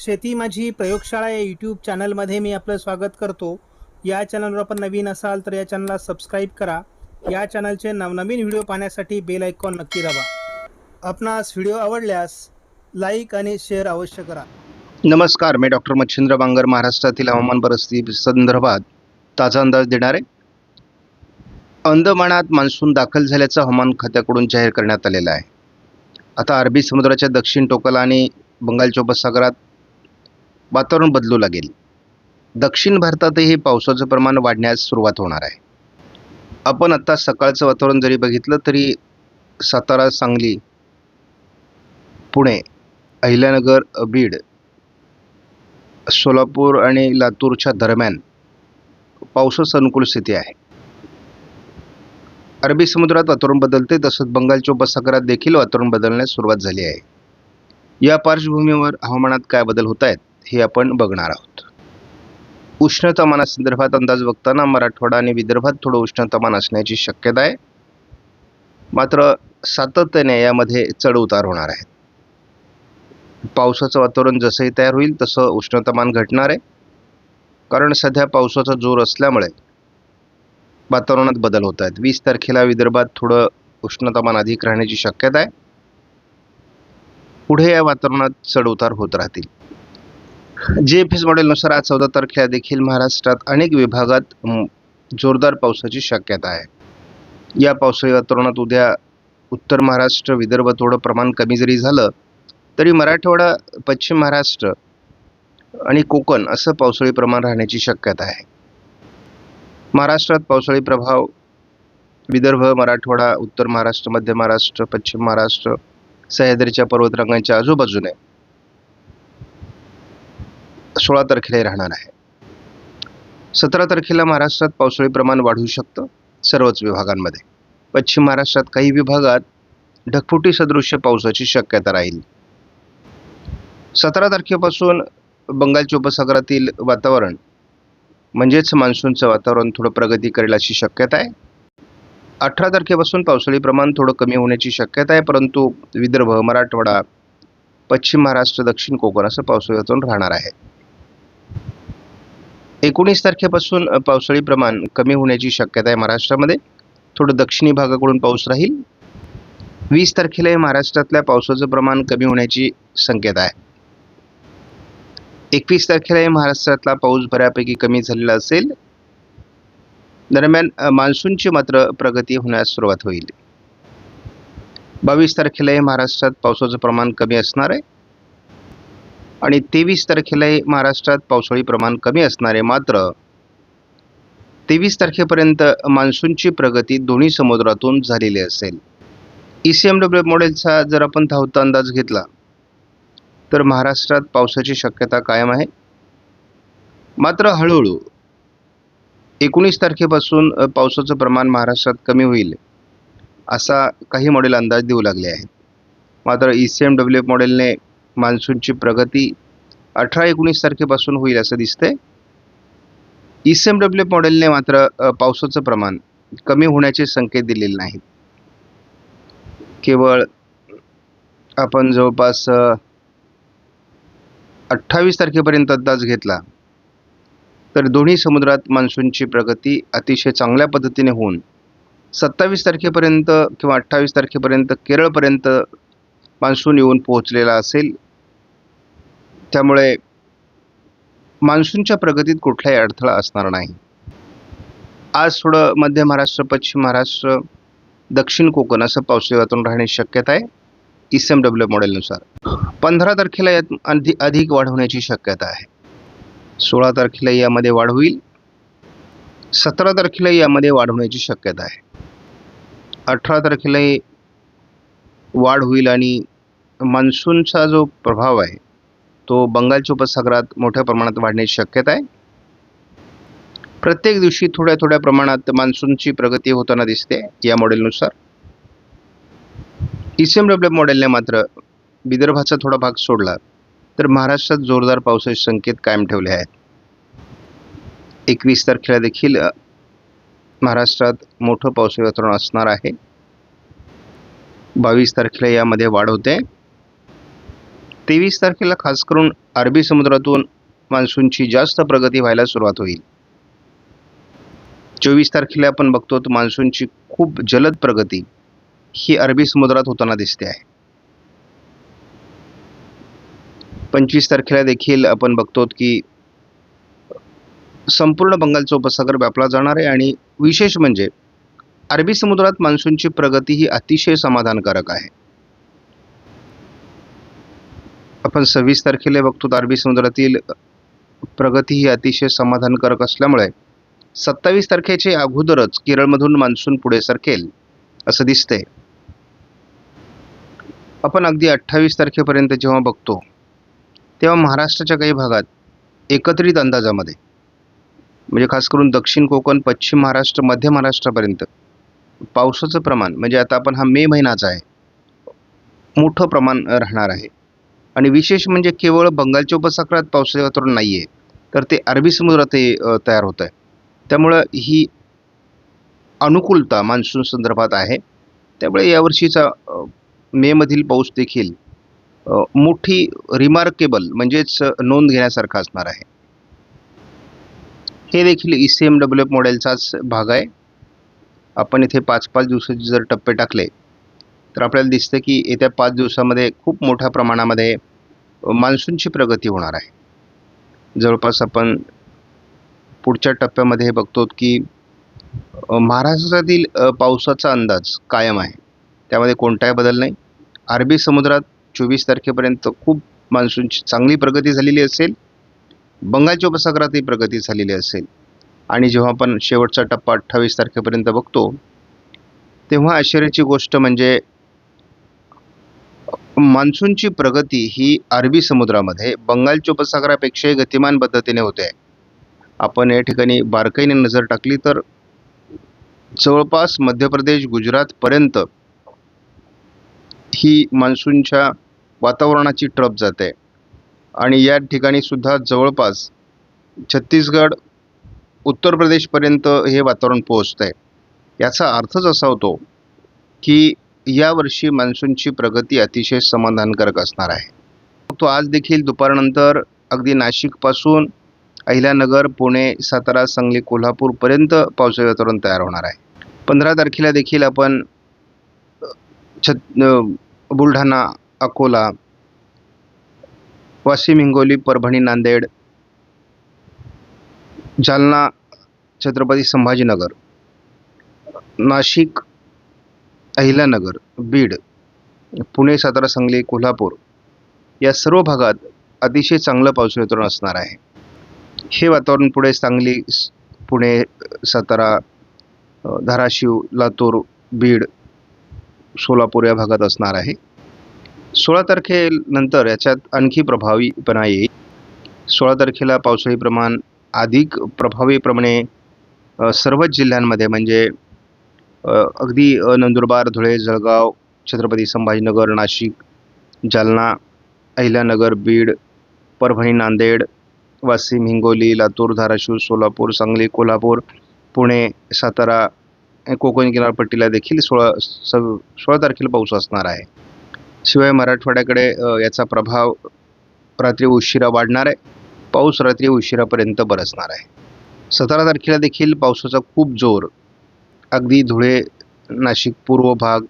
शेती माझी प्रयोगशाळा या यूट्यूब चॅनलमध्ये मी आपलं स्वागत करतो. या चॅनलवर आपण नवीन असाल तर या चॅनलला सबस्क्राईब करा. या चॅनलचे नवनवीन व्हिडिओ पाहण्यासाठी बेल आयकॉन नक्की दाबा. आपणास व्हिडिओ आवडल्यास लाईक आणि शेअर अवश्य करा. नमस्कार मी डॉक्टर मच्छिंद्र बांगर महाराष्ट्रातील हवामान परिस्थिती संदर्भात ताजा अंदाज देणार. आहे अंदमानात मान्सून दाखल झाल्याचं हवामान खात्याकडून जाहीर करण्यात आलेलं आहे. आता अरबी समुद्राच्या दक्षिण टोकाला आणि बंगालच्या उपसागरात वातावरण बदलू लागेल. दक्षिण भारतातही पावसाचं प्रमाण वाढण्यास सुरुवात होणार आहे. आपण आत्ता सकाळचं वातावरण जरी बघितलं तरी सातारा सांगली पुणे अहिल्यानगर बीड सोलापूर आणि लातूरच्या दरम्यान पावसास अनुकूल स्थिती आहे. अरबी समुद्रात वातावरण बदलते तसंच बंगालच्या उपसागरात देखील वातावरण बदलण्यास सुरुवात झाली आहे. या पार्श्वभूमीवर हवामानात काय बदल होत आहेत हे आपण बघणार आहोत. उष्णतामानासंदर्भात अंदाज बघताना मराठवाडा आणि विदर्भात थोडं उष्णतामान असण्याची शक्यता आहे. मात्र सातत्याने यामध्ये चढ उतार होणार आहेत पावसाचं वातावरण जसंही तयार होईल तसं उष्णतामान घटणार आहे. कारण सध्या पावसाचा जोर असल्यामुळे वातावरणात बदल होत आहेत. वीस तारखेला विदर्भात थोडं उष्णतामान अधिक राहण्याची शक्यता आहे. पुढे या वातावरणात चढ उतार होत राहतील. जे एफ एस मॉडेलनुसार आज चौदा तारखेला देखील महाराष्ट्रात अनेक विभागात जोरदार पावसाची शक्यता आहे. या पावसाळी वातावरणात उद्या उत्तर महाराष्ट्र विदर्भ थोडं प्रमाण कमी जरी झालं तरी मराठवाडा पश्चिम महाराष्ट्र आणि कोकण असं पावसाळी प्रमाण राहण्याची शक्यता आहे. महाराष्ट्रात पावसाळी प्रभाव विदर्भ मराठवाडा उत्तर महाराष्ट्र मध्य महाराष्ट्र पश्चिम महाराष्ट्र सह्याद्रीच्या पर्वतरांगांच्या आजूबाजूने सोळा तारखेला राहणार आहे. सतरा तारखेला महाराष्ट्रात पावसाळी प्रमाण वाढू शकतं सर्वच विभागांमध्ये. पश्चिम महाराष्ट्रात काही विभागात ढगफुटी सदृश्य पावसाची शक्यता राहील. सतरा तारखेपासून बंगालच्या उपसागरातील वातावरण म्हणजेच मान्सूनचं वातावरण थोडं प्रगती करेल अशी शक्यता आहे. अठरा तारखेपासून पावसाळी प्रमाण थोडं कमी होण्याची शक्यता आहे परंतु विदर्भ मराठवाडा पश्चिम महाराष्ट्र दक्षिण कोकण असं पावसाळी वातावरण राहणार आहे. एकोणीस तारखेपासून पावसाळी प्रमाण कमी होण्याची शक्यता आहे महाराष्ट्रामध्ये. थोडं दक्षिणी भागाकडून पाऊस राहील. वीस तारखेला महाराष्ट्रातल्या पावसाचं प्रमाण कमी होण्याची शक्यता आहे. एकवीस तारखेला महाराष्ट्रातला पाऊस बऱ्यापैकी कमी झालेला असेल. दरम्यान मान्सूनची मात्र प्रगती होण्यास सुरुवात होईल. बावीस तारखेला महाराष्ट्रात पावसाचं प्रमाण कमी असणार आहे. आणि तेवीस तारखेलाही महाराष्ट्रात पावसाळी प्रमाण कमी असणारे मात्र तेवीस तारखेपर्यंत मान्सूनची प्रगती दोन्ही समुद्रातून झालेली असेल. ई सी एम डब्ल्यू मॉडेलचा जर आपण धावता अंदाज घेतला तर महाराष्ट्रात पावसाची शक्यता कायम आहे. मात्र हळूहळू एकोणीस तारखेपासून पावसाचं प्रमाण महाराष्ट्रात कमी होईल असा काही मॉडेल अंदाज देऊ लागले आहेत. मात्र ई सी एम डब्ल्यू मॉडेलने मान्सूनची प्रगती अठरा एकोणीस तारखेपासून होईल असं दिसतंय. ई सी एम डब्ल्यू मॉडेलने मात्र पावसाचं प्रमाण कमी होण्याचे संकेत दिलेले नाहीत. केवळ आपण जवळपास अठ्ठावीस तारखेपर्यंत अंदाज घेतला तर दोन्ही समुद्रात मान्सूनची प्रगती अतिशय चांगल्या पद्धतीने होऊन सत्तावीस तारखेपर्यंत किंवा अठ्ठावीस तारखेपर्यंत केरळपर्यंत मान्सून येऊन पोहोचलेला असेल. त्यामुळे मान्सूनच्या प्रगतीत कुठलाही अडथळा असणार नाही. आज थोडं मध्य महाराष्ट्र पश्चिम महाराष्ट्र दक्षिण कोकण असं पावसाळी वातावरण राहण्याची शक्यता आहे. ई सी एम डब्ल्यू मॉडेलनुसार. पंधरा तारखेला यात अधि अधिक वाढ होण्याची शक्यता आहे. सोळा तारखेला यामध्ये वाढ होईल. सतरा तारखेला यामध्ये वाढ होण्याची शक्यता आहे. अठरा तारखेला वाढ होईल आणि मान्सूनचा जो प्रभाव आहे तो बंगालच्या उपसागरात मोठ्या प्रमाणात वाढण्याची शक्यता आहे. प्रत्येक दिवशी थोड्या थोड्या प्रमाणात मान्सूनची प्रगती होताना दिसते या मॉडेलनुसार. ई सी एम डब्ल्यू मॉडेलने मात्र विदर्भाचा थोडा भाग सोडला तर महाराष्ट्रात जोरदार पावसाचे संकेत कायम ठेवले आहेत. एकवीस तारखेला देखील महाराष्ट्रात मोठं पावसाळी वातावरण असणार आहे. बावीस तारखेला यामध्ये वाढ होते. तेवीस तारखेला खास करून अरबी समुद्रातून मान्सूनची जास्त प्रगती व्हायला सुरुवात होईल. चोवीस तारखेला आपण बघतो तर मान्सूनची खूप जलद प्रगती ही अरबी समुद्रात होताना दिसते आहे. पंचवीस तारखेला देखील आपण बघतो की संपूर्ण बंगालचा उपसागर व्यापला जाणार आहे आणि विशेष म्हणजे अरबी समुद्रात मान्सूनची प्रगती ही अतिशय समाधानकारक आहे. आपण सव्वीस तारखेला बघतो अरबी समुद्रातील प्रगती ही अतिशय समाधानकारक असल्यामुळे सत्तावीस तारखेचे अगोदरच केरळमधून मान्सून पुढे सरकेल असं दिसतंय. आपण अगदी अठ्ठावीस तारखेपर्यंत जेव्हा बघतो तेव्हा महाराष्ट्राच्या काही भागात एकत्रित अंदाजामध्ये म्हणजे खास करून दक्षिण कोकण पश्चिम महाराष्ट्र मध्य महाराष्ट्रापर्यंत पावसाचं प्रमाण म्हणजे आता आपण हा मे महिनाचा आहे मोठं प्रमाण राहणार आहे. आणि विशेष म्हणजे केवळ बंगालच्या उपसागरात पावसाचे वातावरण नाही आहे तर ते अरबी समुद्रातही अ, तयार होत आहे त्यामुळं ही अनुकूलता मान्सून संदर्भात आहे. त्यामुळे यावर्षीचा मेमधील पाऊस देखील मोठी रिमार्केबल म्हणजेच नोंद घेण्यासारखा असणार आहे. हे देखील E C M W F मॉडेलचाच भाग आहे. आपण इथे पाच पाच दिवसाचे जर टप्पे टाकले तर आपल्याला दिसतं की येत्या पाच दिवसामध्ये खूप मोठ्या प्रमाणामध्ये मान्सूनची प्रगती होणार आहे. जवळपास आपण पुढच्या टप्प्यामध्ये हे बघतो की महाराष्ट्रातील पावसाचा अंदाज कायम आहे. त्यामध्ये कोणताही बदल नाही. अरबी समुद्रात चोवीस तारखेपर्यंत खूप मान्सूनची चांगली प्रगती झालेली असेल. बंगालच्या उपसागरातही प्रगती झालेली असेल. आणि जेव्हा आपण शेवटचा टप्पा अठ्ठावीस तारखेपर्यंत बघतो तेव्हा आश्चर्याची गोष्ट म्हणजे मान्सूनची प्रगती ही अरबी समुद्रामध्ये बंगालच्या उपसागरापेक्षाही गतिमान पद्धतीने होते. आहे आपण या ठिकाणी बारकाईने नजर टाकली तर जवळपास मध्य प्रदेश गुजरातपर्यंत ही मान्सूनच्या वातावरणाची ट्रप जाते. आणि या ठिकाणी सुद्धा जवळपास छत्तीसगड उत्तर प्रदेशपर्यंत हे वातावरण पोहोचतं आहे याचा अर्थच असा होतो की यावर्षी मान्सूनची प्रगती अतिशय समाधानकारक असणार आहे. तो आज देखील दुपारनंतर अगदी नाशिकपासून अहिल्यानगर पुणे सातारा सांगली कोल्हापूरपर्यंत पावसाचे वातावरण तयार होणार आहे. पंधरा तारखेला देखील आपण छत बुलढाणा अकोला वाशिम हिंगोली परभणी नांदेड जालना छत्रपती संभाजीनगर नाशिक अहिल्यानगर बीड पुणे सातारा सांगली कोल्हापूर या सर्व भागात अतिशय चांगलं पाऊस वितरण असणार आहे. हे वातावरण पुढे सांगली पुणे सातारा धाराशिव लातूर बीड सोलापूर या भागात असणार आहे. सोळा तारखेनंतर याच्यात आणखी प्रभावीपणा येईल सोळा तारखेला पावसाळी प्रमाण अधिक प्रभावीप्रमाणे सर्वच जिल्ह्यांमध्ये म्हणजे अगदी नंदुरबार धुळे जळगाव छत्रपती संभाजीनगर नाशिक जालना अहिल्यानगर बीड परभणी नांदेड वाशिम हिंगोली लातूर धाराशिव सोलापूर सांगली कोल्हापूर पुणे सातारा कोकण किनारपट्टीला देखील सोळा स सोळा तारखेला पाऊस असणार आहे. शिवाय मराठवाड्याकडे याचा प्रभाव रात्री उशिरा वाढणार आहे. पाऊस रात्री उशिरापर्यंत बरसणार आहे. सतरा तारखेला देखील पावसाचा खूप जोर अगदी धुळे नाशिक पूर्व भाग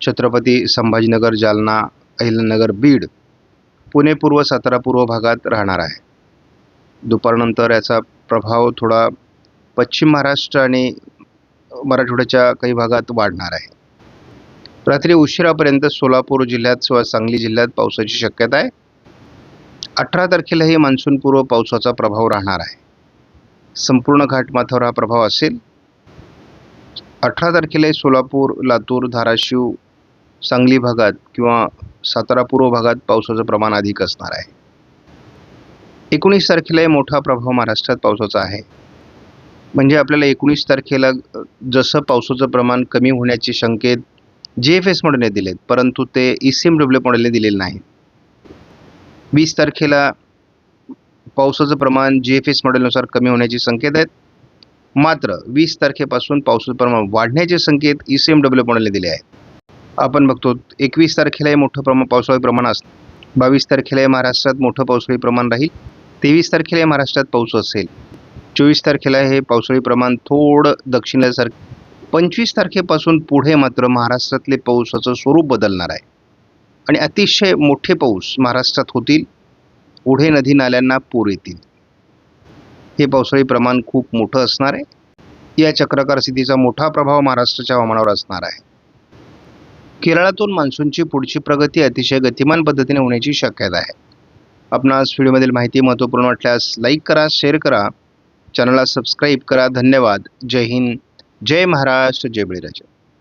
छत्रपती संभाजीनगर जालना अहिलनगर बीड पुणे पूर्व सातारा पूर्व भागात राहणार आहे. दुपारनंतर याचा प्रभाव थोडा पश्चिम महाराष्ट्र आणि मराठवाड्याच्या काही भागात वाढणार आहे. रात्री उशिरापर्यंत सोलापूर जिल्ह्यात किंवा सांगली जिल्ह्यात पावसाची शक्यता आहे. अठरा तारखेलाही मान्सूनपूर्व पावसाचा प्रभाव राहणार आहे. संपूर्ण घाटमाथ्यावर हा प्रभाव असेल. अठरा तारखेला सोलापूर लातूर धाराशिव सांगली भागात किंवा सातारा पूर्व भागात पावसाचं प्रमाण अधिक असणार आहे. एकोणीस तारखेलाही मोठा प्रभाव महाराष्ट्रात पावसाचा आहे. म्हणजे आपल्याला एकोणीस तारखेला जसं पावसाचं प्रमाण कमी होण्याचे संकेत जे एफ एस मॉडेलने दिलेत परंतु ते ई सी एम डब्ल्यू मॉडेलने दिलेले नाहीत. वीस तारखेला पावसाचं प्रमाण जी एफ एस मॉडेलनुसार कमी होण्याचे संकेत आहेत. मात्र वीस तारखेपासून पावसाचं प्रमाण वाढण्याचे संकेत ई सी एम डब्ल्यू मॉडेलने दिले आहेत. आपण बघतो एकवीस तारखेलाही मोठं प्रमाण पावसाळी प्रमाण असतं बावीस तारखेला महाराष्ट्रात मोठं पावसाळी प्रमाण राहील. तेवीस तारखेला महाराष्ट्रात पाऊस असेल. चोवीस तारखेला हे पावसाळी प्रमाण थोडं दक्षिणेसारखं. पंचवीस तारखेपासून पुढे मात्र महाराष्ट्रातले पावसाचं स्वरूप बदलणार आहे. आणि अतिशय मोठे पाऊस महाराष्ट्रात होतील. पुढे नदी नाल्यांना पूर येतील. हे पावसाळी प्रमाण खूप मोठं असणार आहे. या चक्राकार स्थितीचा मोठा प्रभाव महाराष्ट्राच्या हवामानावर असणार आहे. केरळातून मान्सूनची पुढची प्रगती अतिशय गतिमान पद्धतीने होण्याची शक्यता आहे. आपणास व्हिडिओमधील माहिती महत्त्वपूर्ण वाटल्यास लाईक करा शेअर करा. चॅनलला सबस्क्राईब करा. धन्यवाद. जय हिंद. जय महाराष्ट्र. जय बळीराजा.